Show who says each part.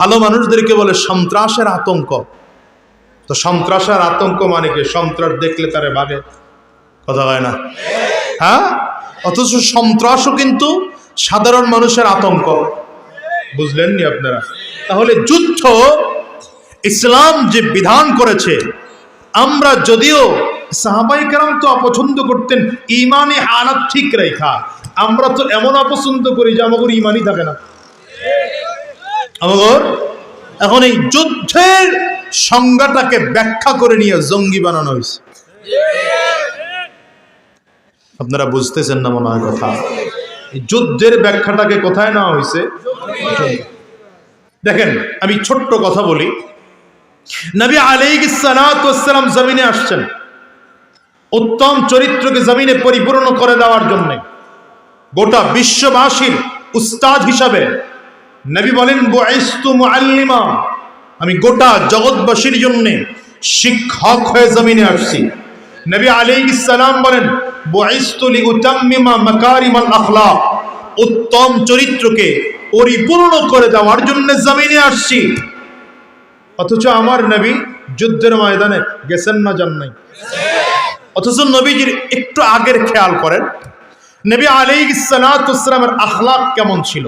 Speaker 1: ভালো মানুষদেরকে বলে সন্ত্রাসের আতঙ্ক। তো সন্ত্রাসের আতঙ্ক মানে কি? সন্ত্রাস দেখলে তারে ভাগে। কথা হয় না? হ্যাঁ? অথচ সন্ত্রাসও কিন্তু সাধারণ মানুষের আতঙ্ক। বুঝলেন নি আপনারা? তাহলে যুদ্ধ ইসলাম যে বিধান করেছে, আমরা যদিও সাহাবাই কারাম তো অপছন্দ করতেন, ইমানে হালাত ঠিক রেখা। আমরা তো এমন অপছন্দ করি যে আমাদের ইমানই থাকে না। এখন এই যুদ্ধের সংজ্ঞাটাকে ব্যাখ্যা করে নিয়ে জঙ্গি বানানো হয়েছে। আপনারা বুঝতেছেন না মনে হয় কথা? যুদ্ধের ব্যাখ্যাটাকে কোথায় নেওয়া হয়েছে? দেখেন, আমি ছোট্ট কথা বলি। নবী আলাইসালাম জমিনে আসছেন। উত্তম চরিত্রকে জমিনে পরিপূর্ণ করে দেওয়ার জন্য। গোটা বিশ্ববাসীর উস্তাদ হিসাবে নবী বলেন মুআল্লিমা। আমি গোটা জগৎবাসীর জন্য শিক্ষক হয়ে জমিনে আসছি। নবী আলাইহিস সালাম বলেন বয়স্তু লিউতাম্মিমা মাকারিমাল আখলাক। উত্তম চরিত্রকে পরিপূর্ণ করে দেওয়ার জন্য জমিনে আসছি। অথচ আমার নবী যুদ্ধের ময়দানে গেছেন না যান নাই। অথচ নবীজির একটু আগের খেয়াল করেন, নবী আলাইহিস সালামের আখলাক কেমন ছিল?